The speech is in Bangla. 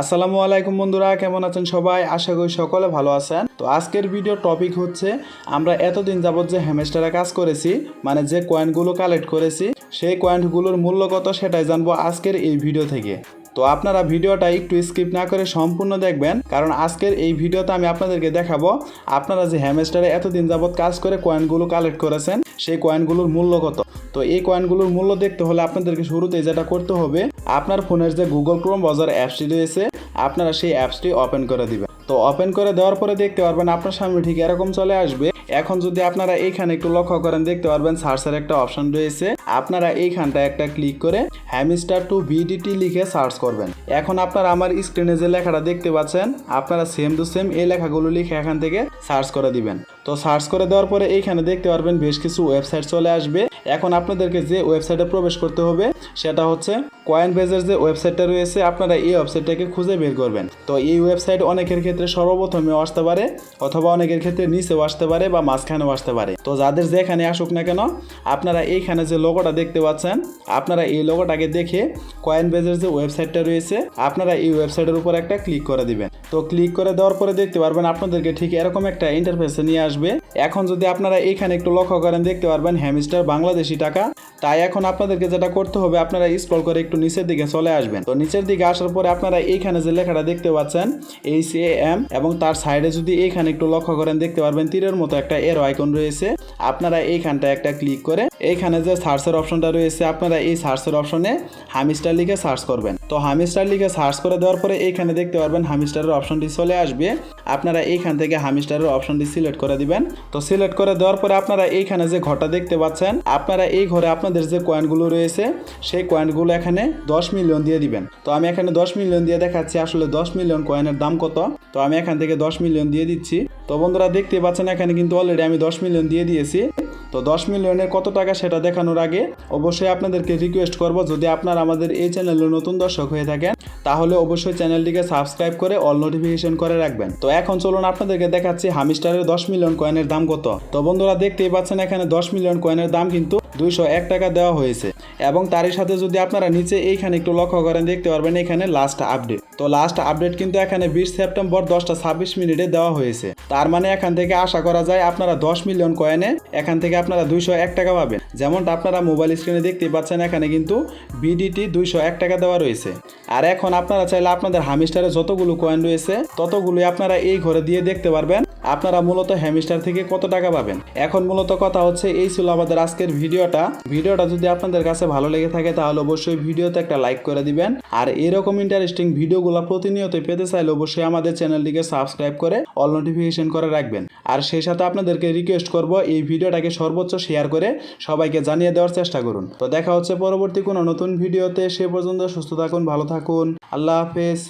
আসসালামু আলাইকুম বন্ধুরা, কেমন আছেন সবাই? আশা করি সকলে ভালো আছেন। তো আজকের ভিডিও টপিক হচ্ছে, আমরা এতদিন যাবত যে হ্যামেস্টারে কাজ করেছি মানে যে কয়েনগুলো কালেক্ট করেছি, সেই কয়েনগুলোর মূল্য কত সেটাই জানব আজকের এই ভিডিও থেকে। তো আপনারা ভিডিওটা একটু স্কিপ না করে সম্পূর্ণ দেখবেন, কারণ আজকের এই ভিডিওতে আমি আপনাদেরকে দেখাবো আপনারা যে হ্যামেস্টারে এতদিন যাবত কাজ করে কয়েনগুলো কালেক্ট করেছেন, সেই কয়েনগুলোর মূল্য কত? তো এই কয়েনগুলোর মূল্য দেখতে হলে আপনাদেরকে শুরুতে যেটা করতে হবে, আপনার ফোনের যে গুগল ক্রোম বাজার অ্যাপসটি রয়েছে, আপনারা সেই অ্যাপসটি ওপেন করে দিবেন। তো ওপেন করে দেওয়ার পরে দেখতে পারবেন আপনার সামনে ঠিক এরকম চলে আসবে। এখন যদি আপনারা এইখানে একটু লক্ষ্য করেন, দেখতে পারবেন সার্চের একটা অপশন রয়েছে। আপনারা এইখানটা একটা ক্লিক করে হ্যামিস্টার টু ভিডিটি লিখে সার্চ করবেন। এখন আপনারা আমার স্ক্রিনে যে লেখাটা দেখতে পাচ্ছেন, আপনারা সেম টু সেম এই লেখাগুলো লিখে এখান থেকে সার্চ করে দিবেন। তো সার্চ করে দেওয়ার পরে এইখানে দেখতে পারবেন বেশ কিছু ওয়েবসাইট চলে আসবে। এখন আপনাদেরকে যে ওয়েবসাইটে প্রবেশ করতে হবে, সেটা হচ্ছে কয়েন বেজের যে ওয়েবসাইটটা রয়েছে, আপনারা এই ওয়েবসাইটটাকে খুঁজে বের করবেন। তো এই ওয়েবসাইট অনেকের ক্ষেত্রে সর্বপ্রথমেও আসতে পারে, অথবা অনেকের ক্ষেত্রে নিচেও আসতে পারে বা মাঝখানেও আসতে পারে। তো যাদের যেখানে আসুক না কেন, আপনারা এইখানে যে লোগোটা দেখতে পাচ্ছেন, আপনারা এই লোগোটাকে দেখে কয়েন বেজের যে ওয়েবসাইটটা রয়েছে, আপনারা এই ওয়েবসাইটের উপর একটা ক্লিক করে দিবেন। তো ক্লিক করে দেওয়ার পরে দেখতে পারবেন, আপনাদেরকে ঠিক এরকম একটা ইন্টারফেসে নিয়ে আসবে। এখন যদি আপনারা এইখানে একটু লক্ষ্য করেন, দেখতে পারবেন হ্যামিস্টার বাংলাদেশি টাকা। তাই এখন আপনাদেরকে যেটা করতে হবে, আপনারা স্ক্রল করে একটু নিচের দিকে চলে আসবেন। তো নিচের দিকে আসার পরে আপনারা এইখানে যে লেখাটা দেখতে পাচ্ছেন এইচ এম এবং তার সাইডে যদি এইখানে একটু লক্ষ্য করেন, দেখতে পারবেন তীরের মতো একটা এরো আইকন রয়েছে। আপনারা এইখানটা একটা ক্লিক করে এইখানে যে সার্চের অপশনটা রয়েছে, আপনারা এই সার্চের অপশনে হামিস্টার লিখে সার্চ করবেন। তো হামিস্টার লিখে সার্চ করে দেওয়ার পরে এইখানে দেখতে পারবেন হামিস্টারের অপশনটি চলে আসবে। আপনারা এইখান থেকে হামিস্টারের অপশনটি সিলেক্ট করে দিবেন। তো সিলেক্ট করে দেওয়ার পরে আপনারা এইখানে যে ঘরটা দেখতে পাচ্ছেন, আপনারা এই ঘরে আপনাদের যে কয়েনগুলো রয়েছে, সেই কয়েনগুলো এখানে দশ মিলিয়ন দিয়ে দিবেন। তো আমি এখানে দশ মিলিয়ন দিয়ে দেখাচ্ছি, আসলে দশ মিলিয়ন কয়েনের দাম কত? তো আমি এখান থেকে দশ মিলিয়ন দিয়ে দিচ্ছি। তো বন্ধুরা দেখতে পাচ্ছেন, এখানে কিন্তু অলরেডি আমি দশ মিলিয়ন দিয়ে দিয়েছি। তো দশ মিলিয়নের কত টাকা সেটা দেখানোর আগে অবশ্যই আপনাদেরকে রিকোয়েস্ট করব। যদি আপনারা আমাদের এই চ্যানেলে নতুন দর্শক হয়ে থাকেন, তাহলে অবশ্যই চ্যানেলটিকে সাবস্ক্রাইব করে অল নোটিফিকেশন করে রাখবেন। তো এখন চলুন আপনাদেরকে দেখাচ্ছি হামিস্টারের দশ মিলিয়ন কয়েনের দাম কত। তো বন্ধুরা দেখতেই পাচ্ছেন এখানে দশ মিলিয়ন কয়েনের দাম কিন্তু দুইশো এক টাকা দেওয়া হয়েছে। এবং তারই সাথে যদি আপনারা নিচে এইখানে একটু লক্ষ্য করেন, দেখতে পারবেন এখানে লাস্ট আপডেট তো লাস্ট আপডেট কিন্তু এখানে বিশ সেপ্টেম্বর দশটা ছাব্বিশ মিনিটে দেওয়া হয়েছে। তার মানে এখান থেকে আশা করা যায় আপনারা দশ মিলিয়ন কয়েনে এখান থেকে আপনারা দুইশো এক টাকা পাবেন। যেমনটা আপনারা মোবাইল স্ক্রিনে দেখতে পাচ্ছেন, এখানে কিন্তু বিডিটি দুইশো এক টাকা দেওয়া রয়েছে। আর এখন আপনারা চাইলে আপনাদের হামিস্টারে যতগুলো কয়েন রয়েছে, ততগুলোই আপনারা এই ঘরে দিয়ে দেখতে পারবেন। আপনারা মূলত হ্যামিস্টার থেকে কত টাকা পাবেন? এখন মূলত কথা হচ্ছে, এই ছিল আমাদের আজকের ভিডিওটা। ভিডিওটা যদি আপনাদের কাছে ভালো লেগে থাকে, তাহলে অবশ্যই ভিডিওতে একটা লাইক করে দিবেন। আর এরকম ইন্টারেস্টিং ভিডিওগুলো প্রতিনিয়ত পেতে চাইলে অবশ্যই আমাদের চ্যানেলটিকে সাবস্ক্রাইব করে অল নোটিফিকেশন করে রাখবেন। আর সেই সাথে আপনাদেরকে রিকোয়েস্ট করব এই ভিডিওটাকে সর্বোচ্চ শেয়ার করে সবাইকে জানিয়ে দেওয়ার চেষ্টা করুন। তো দেখা হচ্ছে পরবর্তী কোনো নতুন ভিডিওতে, সে পর্যন্ত সুস্থ থাকুন, ভালো থাকুন। আল্লাহ হাফেজ।